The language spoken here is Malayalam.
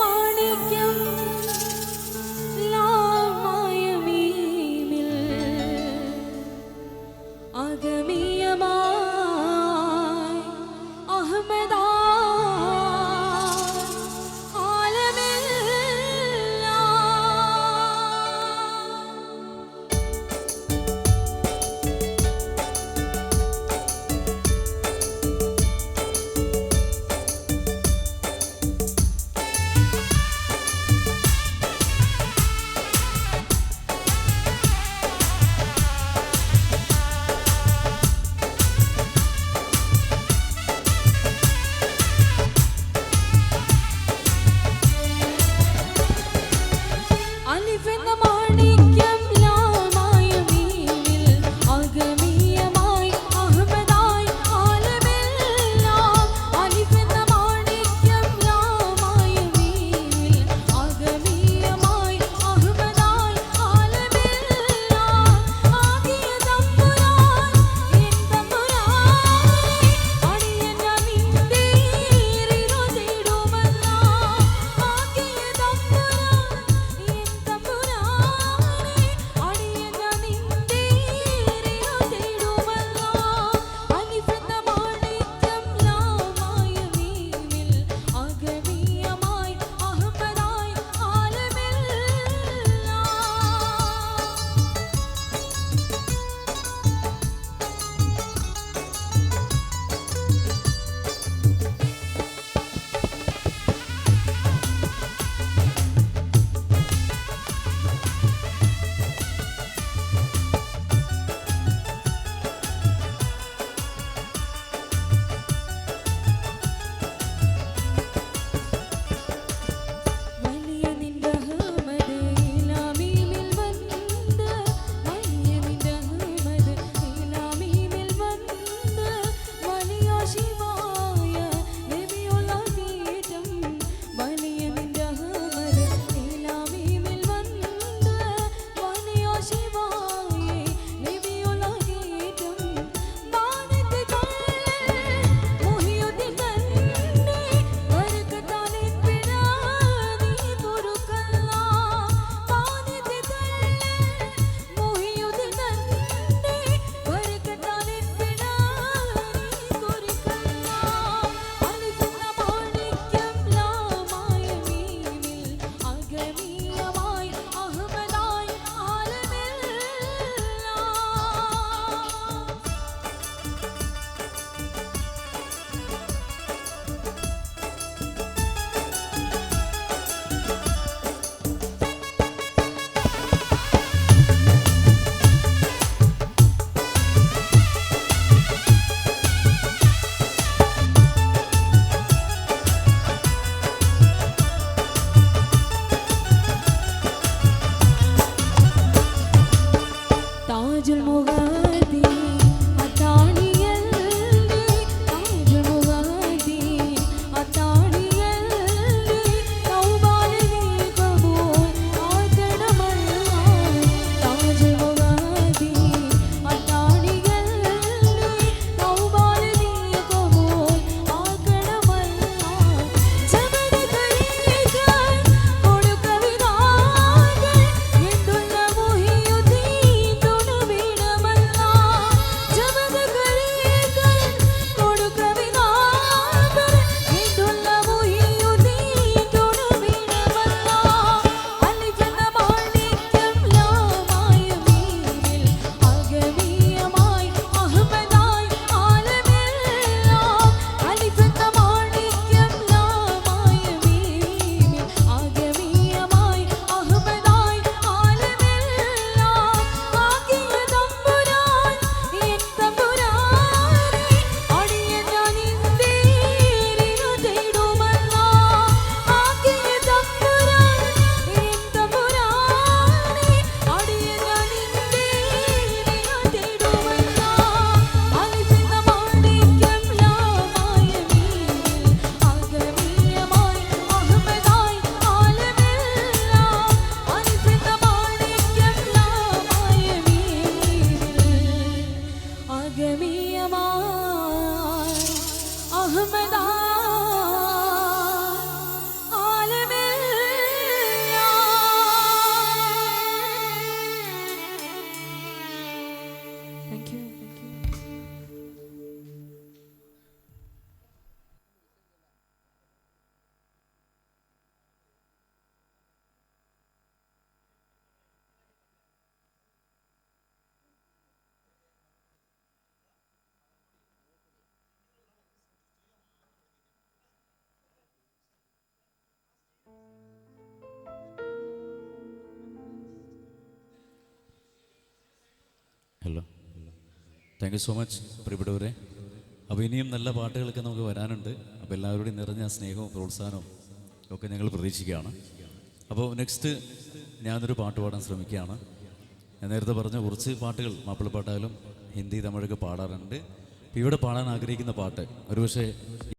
Manikyam rajul mughadi thank you so much പ്രിയപ്പെട്ടവരെ. അപ്പോൾ ഇനിയും നല്ല പാട്ടുകളൊക്കെ നമുക്ക് വരാനുണ്ട്. അപ്പോൾ എല്ലാവരുടെയും നിറഞ്ഞ സ്നേഹവും പ്രോത്സാഹനവും ഒക്കെ ഞങ്ങൾ പ്രതീക്ഷിക്കുകയാണ്. അപ്പോൾ നെക്സ്റ്റ് ഞാനൊരു പാട്ട് പാടാൻ ശ്രമിക്കുകയാണ്. ഞാൻ നേരത്തെ പറഞ്ഞ കുറച്ച് പാട്ടുകൾ മാപ്പിളപ്പാട്ടായാലും ഹിന്ദി തമിഴൊക്കെ പാടാറുണ്ട്. ഇവിടെ പാടാൻ ആഗ്രഹിക്കുന്ന പാട്ട് ഒരുപക്ഷെ